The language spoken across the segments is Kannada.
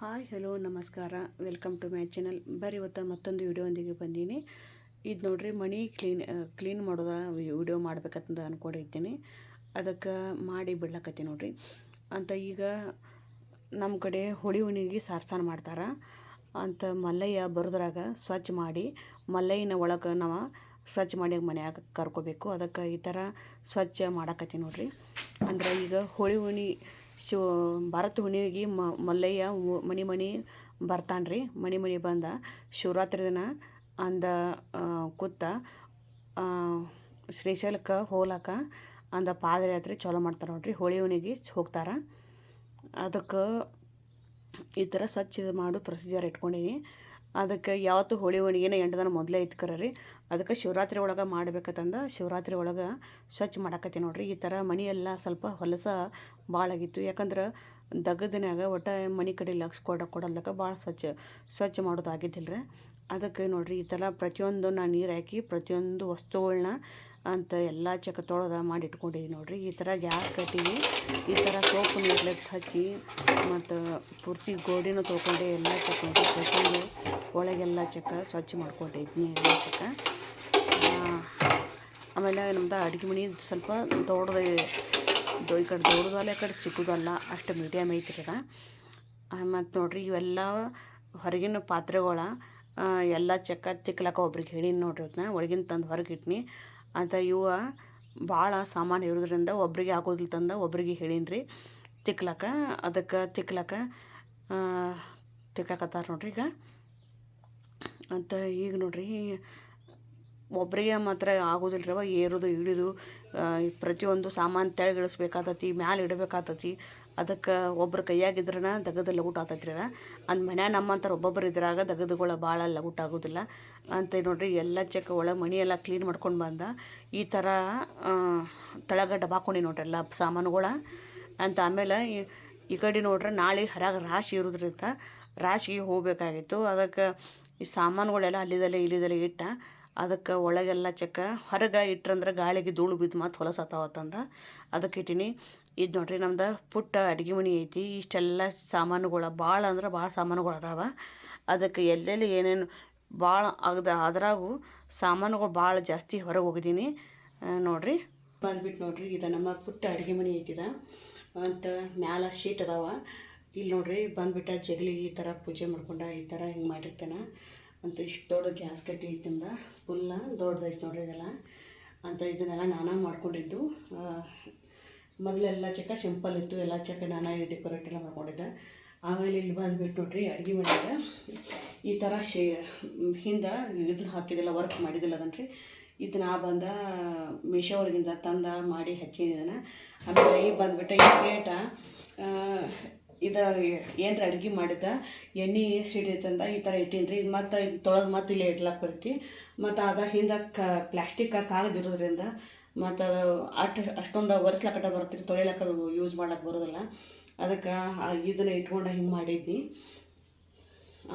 ಹಾಯ್, ಹಲೋ, ನಮಸ್ಕಾರ. Welcome to my channel. ಬರೀ ಇವತ್ತು ಮತ್ತೊಂದು ವಿಡಿಯೋಂದಿಗೆ ಬಂದೀನಿ. ಇದು ನೋಡಿರಿ, ಮಣಿ ಕ್ಲೀನ್ ಕ್ಲೀನ್ ಮಾಡೋದ ವಿಡಿಯೋ ಮಾಡ್ಬೇಕಂತ ಅಂದ್ಕೊಂಡಿದ್ದೀನಿ ಅದಕ್ಕೆ ಮಾಡಿ ಬಿಡ್ಲಕತ್ತೀನಿ ನೋಡಿರಿ. ಅಂತ ಈಗ ನಮ್ಮ ಕಡೆ ಹೋಳಿ ಹುಣ್ಣಿಗೆ ಸಾರ್ಸಾನ ಮಾಡ್ತಾರೆ. ಅಂತ ಮಲ್ಲಯ್ಯ ಬರೋದ್ರಾಗ ಸ್ವಚ್ಛ ಮಾಡಿ, ಮಲ್ಲಯ್ಯನ ಒಳಗೆ ನಾವು ಸ್ವಚ್ಛ ಮಾಡಿ ಮನೆಯಾಗ ಕರ್ಕೋಬೇಕು. ಅದಕ್ಕೆ ಈ ಥರ ಸ್ವಚ್ಛ ಮಾಡಾಕತ್ತಿ ನೋಡಿರಿ. ಅಂದ್ರೆ ಈಗ ಹೋಳಿ ಹುಣ್ಣಿ ಶಿವ ಭಾರತ ಹುಣ್ಣಿಮೆಗೆ ಮಲ್ಲಯ್ಯ ಮನೆ ಮನೆ ಬರ್ತಾನೆ ರೀ ಮನೆ ಮನೆ ಬಂದ ಶಿವರಾತ್ರಿ ದಿನ ಅಂದ ಕೂತ ಶ್ರೀಶೈಲಕ್ಕೆ ಹೋಗ್ಲಾಕ ಅಂದ ಪಾದಯಾತ್ರೆ ಚಲೋ ಮಾಡ್ತಾರೆ ನೋಡ್ರಿ. ಹೋಳಿ ಹುಣ್ಣಿಗೆ ಹೋಗ್ತಾರೆ. ಅದಕ್ಕೆ ಈ ಥರ ಸ್ವಚ್ಛ ಇದು ಮಾಡು ಪ್ರೊಸೀಜರ್ ಇಟ್ಕೊಂಡೀನಿ. ಅದಕ್ಕೆ ಯಾವತ್ತು ಹೋಳಿ ಹುಣ್ಣಿಗೆನ ಎಂಟು ದಿನ ಮೊದಲೇ ಇತ್ಕರ ರೀ ಅದಕ್ಕೆ ಶಿವರಾತ್ರಿ ಒಳಗೆ ಮಾಡ್ಬೇಕಂತಂದು ಶಿವರಾತ್ರಿ ಒಳಗೆ ಸ್ವಚ್ಛ ಮಾಡಾಕತ್ತೀನಿ ನೋಡ್ರಿ. ಈ ಥರ ಮನೆಯೆಲ್ಲ ಸ್ವಲ್ಪ ಹೊಲಸ ಭಾಳ ಆಗಿತ್ತು. ಯಾಕಂದ್ರೆ ದಗದಿನಾಗ ಒಟ್ಟು ಮನೆ ಕಡೆ ಲಕ್ಷ ಕೊಡ ಕೊಡೋದಕ್ಕೆ ಭಾಳ ಸ್ವಚ್ಛ ಸ್ವಚ್ಛ ಮಾಡೋದು ಆಗಿದ್ದಿಲ್ಲ ರೀ ಅದಕ್ಕೆ ನೋಡ್ರಿ ಈ ಥರ ಪ್ರತಿಯೊಂದು ನಾನು ನೀರು ಹಾಕಿ ಪ್ರತಿಯೊಂದು ವಸ್ತುಗಳನ್ನ ಅಂತ ಎಲ್ಲ ಚಕ ತೊಳೆದ ಮಾಡಿ ಇಟ್ಕೊಂಡಿದ್ದೀನಿ ನೋಡ್ರಿ. ಈ ಥರ ಗ್ಯಾಸ್ ಕತ್ತೀವಿ ಈ ಥರ ಸೋಪು ನೀರ್ಲೆಟ್ ಹಚ್ಚಿ ಮತ್ತು ಪೂರ್ತಿ ಗೋಡಿನೂ ತೊಗೊಂಡೆ ಎಲ್ಲ ತಗೊಂಡು ಪ್ರತಿಯೊಂದು ಒಳಗೆಲ್ಲ ಚಕ್ಕ ಸ್ವಚ್ಛ ಮಾಡ್ಕೊಂಡಿದ್ದೀನಿ ಎಲ್ಲ ಚಕ್ಕ. ಆಮೇಲೆ ನಮ್ದು ಅಡುಗೆ ಮನೆ ಸ್ವಲ್ಪ ದೊಡ್ಡದು ಈ ಕಡೆ ದೊಡ್ಡದಲ್ಲ, ಈ ಕಡೆ ಚಿಕ್ಕದಲ್ಲ, ಅಷ್ಟು ಮೀಡಿಯಮ್ ಐತ್ರಿ ಮತ್ತು ನೋಡಿರಿ ಇವೆಲ್ಲ ಹೊರಗಿನ ಪಾತ್ರೆಗಳ ಎಲ್ಲ ಚಕ್ಕ ತಿಕ್ಲಕ್ಕ ಒಬ್ರಿಗೆ ಹೇಳೀನಿ ನೋಡ್ರಿ ಅದನ್ನ ಒಳಗಿನ ತಂದು ಹೊರಗೆ ಇಟ್ನಿ. ಅಂತ ಇವ ಭಾಳ ಸಾಮಾನು ಇರೋದ್ರಿಂದ ಒಬ್ರಿಗೆ ಆಗೋದಿಲ್ಲ ತಂದ, ಒಬ್ರಿಗೆ ಹೇಳಿನಿ ರೀ. ತಿಕ್ಲಕ್ಕ, ಅದಕ್ಕೆ ತಿಕ್ಲಕ್ಕ ತಿಕ್ಲಕತ್ತಾರ ನೋಡ್ರಿ ಈಗ. ಅಂತ ಈಗ ನೋಡ್ರಿ ಒಬ್ಬರಿಗೆ ಮಾತ್ರ ಅವ ಏರೋದು, ಇಳಿದು ಪ್ರತಿಯೊಂದು ಸಾಮಾನು ತೆಳಗೆ ಇಳಿಸ್ಬೇಕಾತತಿ ಮ್ಯಾಲೆ ಇಡಬೇಕಾತತಿ, ಅದಕ್ಕೆ ಒಬ್ರ ಕೈಯಾಗಿದ್ರನ ದಗದ ಲಗುಟ್ ಆತೈತ್ರಿ ಅದ ಅಂದ್ ಮನ್ಯಾಗ ನಮ್ಮಂತಾರ ಒಬ್ಬೊಬ್ಬರು ಇದ್ರಾಗ ದಗದುಗಳ ಭಾಳ ಲಗುಟ್ ಆಗೋದಿಲ್ಲ. ಅಂತ ನೋಡ್ರಿ, ಎಲ್ಲ ಚೆಕ್ ಒಳಗೆ ಮನೆ ಎಲ್ಲ ಕ್ಲೀನ್ ಮಾಡ್ಕೊಂಡು ಬಂದ. ಈ ಥರ ತಳಗ ಡಬಾಕೊಂಡಿ ನೋಡ್ರಿ ಎಲ್ಲ ಸಾಮಾನುಗಳ. ಅಂತ ಆಮೇಲೆ ಈ ಕಡೆ ನೋಡ್ರಿ ನಾಳೆ ಹರಾಗ ರಾಶಿ ಇರೋದ್ರಿಂದ ರಾಶಿಗೆ ಹೋಗಬೇಕಾಗಿತ್ತು. ಅದಕ್ಕೆ ಈ ಸಾಮಾನುಗಳೆಲ್ಲ ಅಲ್ಲಿದಲ್ಲೇ ಇಲ್ಲಿದಲ್ಲೇ ಇಟ್ಟ. ಅದಕ್ಕೆ ಒಳಗೆಲ್ಲ ಚಕ್ಕ ಹೊರಗೆ ಇಟ್ರಂದ್ರೆ ಗಾಳಿಗೆ ಧೂಳು ಬಿದ್ದು ಮತ್ತು ಹೊಲಸತ್ತಾವತ್ತಂದ ಅದಕ್ಕೆ ಇಟ್ಟೀನಿ. ಇದು ನೋಡ್ರಿ ನಮ್ದು ಪುಟ್ಟ ಅಡುಗೆ ಮನೆ ಐತಿ. ಇಷ್ಟೆಲ್ಲ ಸಾಮಾನುಗಳು ಭಾಳ ಅಂದ್ರೆ ಭಾಳ ಸಾಮಾನುಗಳು ಅದಾವ. ಅದಕ್ಕೆ ಎಲ್ಲೆಲ್ಲಿ ಏನೇನು ಭಾಳ ಆಗದ ಅದ್ರಾಗೂ ಸಾಮಾನುಗಳು ಭಾಳ ಜಾಸ್ತಿ ಹೊರಗೆ ಹೋಗಿದ್ದೀನಿ ನೋಡ್ರಿ. ಬಂದ್ಬಿಟ್ಟು ನೋಡ್ರಿ, ಇದು ನಮ್ಮ ಪುಟ್ಟ ಅಡುಗೆ ಮನೆ ಐತಿದ ಅಂತ ಮ್ಯಾಲ ಶೀಟ್ ಅದಾವ. ಇಲ್ಲಿ ನೋಡ್ರಿ ಬಂದ್ಬಿಟ್ಟ ಜಗಲಿ ಈ ಥರ ಪೂಜೆ ಮಾಡ್ಕೊಂಡ ಈ ಥರ ಹಿಂಗೆ ಮಾಡಿರ್ತೇನೆ. ಅಂತ ಇಷ್ಟು ದೊಡ್ಡ ಗ್ಯಾಸ್ ಕಟ್ಟಿ ಇತ್ತಿಂದ ಫುಲ್ಲ ದೊಡ್ಡದೈತೆ ನೋಡ್ರಿ ಇದೆಲ್ಲ. ಅಂತ ಇದನ್ನೆಲ್ಲ ನಾನಾ ಮಾಡ್ಕೊಂಡಿದ್ದು. ಮೊದಲೆಲ್ಲ ಚಕ್ಕ ಸಿಂಪಲ್ ಇತ್ತು. ಎಲ್ಲ ಚಕ್ಕ ನಾನಾ ಡೆಕೋರೇಟ್ ಎಲ್ಲ ಮಾಡ್ಕೊಂಡಿದ್ದೆ. ಆಮೇಲೆ ಇಲ್ಲಿ ಬಂದುಬಿಟ್ಟು ನೋಡ್ರಿ ಅಡುಗೆ ಮನೆಯಾಗ ಈ ಥರ ಶೇ, ಹಿಂದೆ ಇದನ್ನ ಹಾಕಿದ್ದೆಲ್ಲ ವರ್ಕ್ ಮಾಡಿದಿಲ್ಲ ಅದನ್ರಿ. ಇದನ್ನ ಆ ಬಂದ ಮೀಶೋ ಒಳಗಿಂದ ತಂದ ಮಾಡಿ ಹಚ್ಚಿದ್ದಾನೆ ಆಮೇಲೆ ಈ ಬಂದ್ಬಿಟ್ಟು ಈ ಪ್ಲೇಟ ಇದು ಏನರ ಅಡುಗೆ ಮಾಡಿದ ಎಣ್ಣೆ ಸಿಡಿತಂದ ಈ ಥರ ಇಟ್ಟೀನಿ ರೀ ಇದು ಮತ್ತು ಇದು ತೊಳೆದು ಮತ್ತೆ ಇಲ್ಲೇ ಇಡ್ಲಕ್ಕೆ ಬರ್ತಿ ಮತ್ತು ಅದ ಹಿಂದೆ ಕ ಪ್ಲ್ಯಾಸ್ಟಿಕ್ ಕಾಗದಿರೋದ್ರಿಂದ ಮತ್ತು ಅದು ಅಟ್ ಅಷ್ಟೊಂದು ಒರೆಸ್ಲಕಟ ಬರ್ತೀರಿ ತೊಳಿಲಕ್ಕ ಅದು ಯೂಸ್ ಮಾಡ್ಲಕ್ಕೆ ಬರೋದಿಲ್ಲ. ಅದಕ್ಕೆ ಇದನ್ನ ಇಟ್ಕೊಂಡು ಹಿಂಗೆ ಮಾಡಿದ್ನಿ.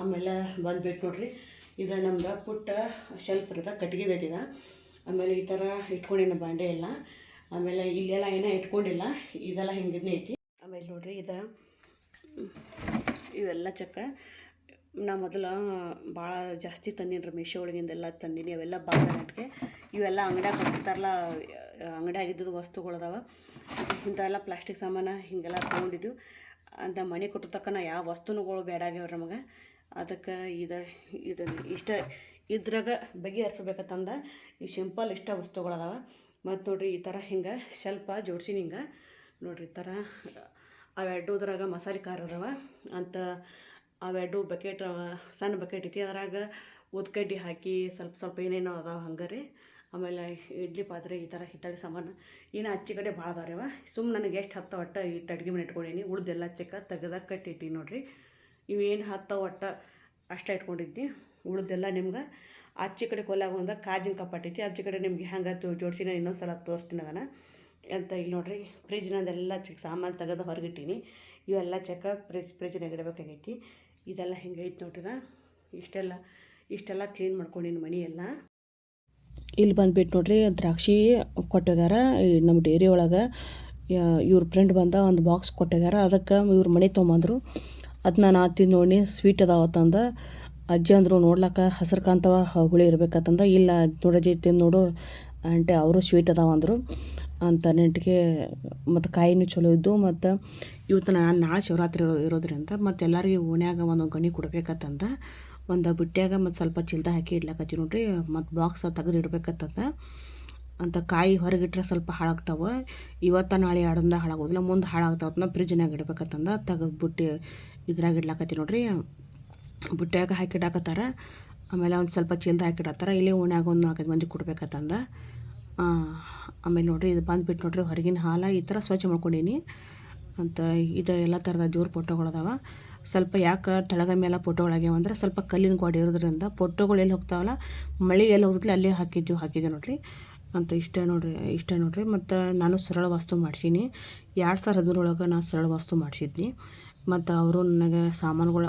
ಆಮೇಲೆ ಬಂದ್ಬಿಟ್ಟು ನೋಡ್ರಿ, ಇದು ನಮ್ಗೆ ಪುಟ್ಟ ಶೆಲ್ಫ್ ಇರ್ತದೆ ಕಟ್ಟಿಗೆ ಇದ ಆಮೇಲೆ ಈ ಥರ ಇಟ್ಕೊಂಡಿನ ಬಾಂಡೆ ಎಲ್ಲ. ಆಮೇಲೆ ಇಲ್ಲೆಲ್ಲ ಏನೋ ಇಟ್ಕೊಂಡಿಲ್ಲ, ಇದೆಲ್ಲ ಹಿಂಗಿದ್ನೇ ಐತಿ. ಆಮೇಲೆ ನೋಡ್ರಿ ಇದು ಇವೆಲ್ಲ ಚಕ್ಕ. ನಾ ಮೊದಲು ಭಾಳ ಜಾಸ್ತಿ ತಂದೀನಿ ರೀ ಮೀಶೋ ಒಳಗಿಂದೆಲ್ಲ ತಂದೀನಿ. ಅವೆಲ್ಲ ನೆಟ್ಗೆ ಇವೆಲ್ಲ ಅಂಗಡ್ಯಾಗ ಕೊಡ್ತಾರಲ್ಲ ಅಂಗಡ್ಯಾಗ ಇದ್ದದ್ದು ವಸ್ತುಗಳು ಅದಾವ. ಇಂಥವೆಲ್ಲ ಪ್ಲಾಸ್ಟಿಕ್ ಸಾಮಾನು ಹೀಗೆಲ್ಲ ತೊಗೊಂಡಿದ್ದು. ಅಂತ ಮನೆ ಕೊಟ್ಟ ನಾ ಯಾವ ವಸ್ತುಗಳು ಬೇಡಾಗ್ಯಾವ ನಮಗೆ. ಅದಕ್ಕೆ ಇದು ಇದು ಇಷ್ಟ ಇದ್ರಾಗ ಬಗೆಹರಿಸ್ಬೇಕಂತಂದ ಈ ಸಿಂಪಲ್ ಇಷ್ಟ ವಸ್ತುಗಳದಾವ ಮತ್ತು ನೋಡ್ರಿ ಈ ಥರ ಹಿಂಗೆ ಸ್ವಲ್ಪ ಜೋಡ್ಸಿನ ಹಿಂಗೆ. ನೋಡ್ರಿ ಈ ಥರ ಅವೆರಡುದ್ರಾಗ ಮಸಾಲೆ ಖಾರ ಅದಾವ ಅಂತ ಅವೆರಡು ಬಕೆಟ್ ಸಣ್ಣ ಬಕೆಟ್ ಐತಿ. ಅದ್ರಾಗ ಉದ್ಕಡ್ಡಿ ಹಾಕಿ ಸ್ವಲ್ಪ ಸ್ವಲ್ಪ ಏನೇನೋ ಅದಾವ ಹಂಗೆ ರೀ. ಆಮೇಲೆ ಇಡ್ಲಿ ಪಾತ್ರೆ ಈ ಥರ ಹಿತ್ತಾಳೆ ಸಾಮಾನು ಇನ್ನು ಅಚ್ಚಿ ಕಡೆ ಭಾಳ ಅದಾವ ಸುಮ್ಮನೆ ನನಗೆ ಎಷ್ಟು ಹತ್ತ ಒಟ್ಟ ಇಟ್ಟು ಅಡುಗೆ ಮನೆ ಇಟ್ಕೊಂಡೀನಿ. ಉಳ್ದೆಲ್ಲ ಚಿಕ್ಕ ತೆಗ್ದಾಗ ಕಟ್ಟಿಟ್ಟಿ ನೋಡಿರಿ. ಇವೇನು ಹತ್ತ ಒಟ್ಟ ಅಷ್ಟೇ ಇಟ್ಕೊಂಡಿದ್ನಿ ಉಳ್ದೆಲ್ಲ ನಿಮ್ಗೆ ಅಚ್ಚಿ ಕಡೆ ಕೊಲ್ಲಾಗ ಒಂದು ಕಾಜಿನ ಕಪ್ಪಟ್ಟೈತಿ ಅಚ್ಚಿ ಕಡೆ ನಿಮ್ಗೆ ಹೆಂಗೆ ಜೋಡಿಸಿ ನಾನು ಇನ್ನೊಂದು ಸಲ ತೋರಿಸ್ತೀನಿ ಅದನ್ನು. ಅಂತ ಇಲ್ಲಿ ನೋಡ್ರಿ ಫ್ರಿಜ್ನದೆಲ್ಲ ಚಿಕ್ಕ ಸಾಮಾನು ತೆಗೆದು ಹೊರಗಿಟ್ಟೀನಿ. ಇವೆಲ್ಲ ಚೆಕ್ಕ ಫ್ರಿಜ್ ಫ್ರಿಜ್ನಾಗ ಇಡಬೇಕಾಗೈತಿ. ಇದೆಲ್ಲ ಹಿಂಗೈತೆ ನೋಡ್ರಿದ ಇಷ್ಟೆಲ್ಲ ಇಷ್ಟೆಲ್ಲ ಕ್ಲೀನ್ ಮಾಡ್ಕೊಂಡಿನಿ ಮನೆ ಎಲ್ಲ ಇಲ್ಲಿ ಬಂದ್ಬಿಟ್ಟು ನೋಡ್ರಿ, ದ್ರಾಕ್ಷಿ ಕೊಟ್ಟಿದಾರ. ನಮ್ಮ ಡೇರಿ ಒಳಗೆ ಇವ್ರ ಫ್ರೆಂಡ್ ಬಂದ ಒಂದು ಬಾಕ್ಸ್ ಕೊಟ್ಟಿದಾರ. ಅದಕ್ಕೆ ಇವ್ರ ಮನೆ ತೊಗೊಂಬಂದರು. ಅದನ್ನ ನಾ ತಿಂದು ನೋಡಿ ಸ್ವೀಟ್ ಅದಾವತ್ತಂದ ಅಜ್ಜಿ ಅಂದರು, ನೋಡ್ಲಕ್ಕ ಹಸಿರು ಕಾಂತವ ಹುಳಿ ಇಲ್ಲ ನೋಡಜ್ಜಿ ತಿಂದು ನೋಡು ಅಂಟೆ ಅವರು ಸ್ವೀಟ್ ಅದಾವ ಅಂದರು. ಅಂತ ನೆಂಟಿಗೆ ಮತ್ತು ಕಾಯಿನೂ ಚಲೋ ಇದ್ದು ಮತ್ತು ಇವತ್ತು ನಾನು ನಾಳೆ ಶಿವರಾತ್ರಿ ಇರೋ ಇರೋದ್ರಿಂದ ಮತ್ತು ಎಲ್ಲರಿಗೆ ಓಣ್ಯಾಗ ಒಂದೊಂದು ಗಣಿ ಕೊಡ್ಬೇಕತ್ತಂದ. ಒಂದು ಬುಟ್ಟ್ಯಾಗ ಮತ್ತು ಸ್ವಲ್ಪ ಚಿಲ್ದ ಹಾಕಿ ಇಡ್ಲಕತ್ತೀವಿ ನೋಡ್ರಿ. ಮತ್ತು ಬಾಕ್ಸ್ ತೆಗೆದು ಇಡ್ಬೇಕತ್ತಂದ. ಅಂತ ಕಾಯಿ ಹೊರಗಿಟ್ರೆ ಸ್ವಲ್ಪ ಹಾಳಾಗ್ತಾವೆ. ಇವತ್ತು ನಾಳೆ ಎರಡಂದ ಹಾಳಾಗೋದಿಲ್ಲ. ಮುಂದೆ ಹಾಳಾಗ್ತಾವತ್ನ ಫ್ರಿಜ್ನಾಗ ಇಡ್ಬೇಕತ್ತಂದ. ತೆಗೆದು ಬುಟ್ಟಿ ಇದ್ರಾಗ ಇಡ್ಲಾಕತ್ತಿ ನೋಡ್ರಿ. ಬುಟ್ಟ್ಯಾಗ ಹಾಕಿಡಾಕತ್ತಾರ ಆಮೇಲೆ ಒಂದು ಸ್ವಲ್ಪ ಚೀಲ್ದ ಹಾಕಿಡತ್ತಾರ ಇಲ್ಲಿ ಓಣ್ಯಾಗ ಒಂದು ನಾಲ್ಕೈದು ಮಂದಿ ಕೊಡ್ಬೇಕತ್ತಂದ. ಆಮೇಲೆ ನೋಡಿರಿ, ಇದು ಬಂದ್ಬಿಟ್ಟು ನೋಡಿರಿ, ಹೊರಗಿನ ಹಾಲ ಈ ಥರ ಸ್ವಚ್ಛ ಮಾಡ್ಕೊಂಡೀನಿ. ಅಂತ ಇದು ಎಲ್ಲ ಥರದ ದೇವ್ರ ಫೋಟೋಗಳದಾವ ಸ್ವಲ್ಪ ಯಾಕೆ ತಳಗ ಮೇಲೆ ಫೋಟೋಗಳಾಗ್ಯಾವ ಅಂದ್ರೆ ಸ್ವಲ್ಪ ಕಲ್ಲಿನ ಗೋಡೆ ಇರೋದ್ರಿಂದ ಫೋಟೋಗಳು ಎಲ್ಲಿ ಹೋಗ್ತಾವಲ್ಲ, ಮಳೆ ಎಲ್ಲಿ ಹೋಗುತ್ತೆ ಅಲ್ಲೇ ಹಾಕಿದ್ದೀವಿ ಹಾಕಿದ್ದೆ ನೋಡಿರಿ. ಅಂತ ಇಷ್ಟ ನೋಡ್ರಿ ಇಷ್ಟ ನೋಡ್ರಿ. ಮತ್ತು ನಾನು ಸರಳ ವಾಸ್ತು ಮಾಡ್ಸೀನಿ. ಎರಡು ಸಾವಿರ ಹದಿನೊಳಗೆ ನಾನು ಸರಳ ವಾಸ್ತು ಮಾಡಿಸಿದ್ನಿ. ಮತ್ತು ಅವರು ನನಗೆ ಸಾಮಾನುಗಳ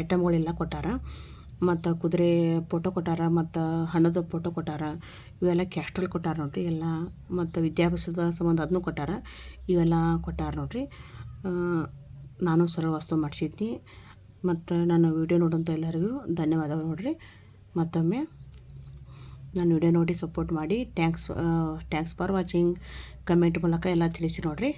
ಐಟಮ್ಗಳೆಲ್ಲ ಕೊಟ್ಟಾರ. ಮತ್ತು ಕುದುರೆ ಫೋಟೋ ಕೊಟ್ಟಾರ, ಮತ್ತು ಹಣದ ಫೋಟೋ ಕೊಟ್ಟಾರ, ಇವೆಲ್ಲ ಕ್ಯಾಸ್ಟಲ್ ಕೊಟ್ಟಾರ ನೋಡಿರಿ, ಎಲ್ಲ ಮತ್ತು ವಿದ್ಯಾಭ್ಯಾಸದ ಸಂಬಂಧ ಅದನ್ನು ಕೊಟ್ಟಾರ, ಇವೆಲ್ಲ ಕೊಟ್ಟಾರ ನೋಡಿರಿ. ನಾನು ಸರಳ ವಾಸ್ತು ಮಾಡಿಸಿದ್ನಿ. ಮತ್ತು ನನ್ನ ವಿಡಿಯೋ ನೋಡೋಂಥ ಎಲ್ಲರಿಗೂ ಧನ್ಯವಾದಗಳು ನೋಡಿರಿ. ಮತ್ತೊಮ್ಮೆ ನಾನು ವಿಡಿಯೋ ನೋಡಿ ಸಪೋರ್ಟ್ ಮಾಡಿ thanks thanks for watching comment ಮೂಲಕ ಎಲ್ಲ ತಿಳಿಸಿ ನೋಡ್ರಿ.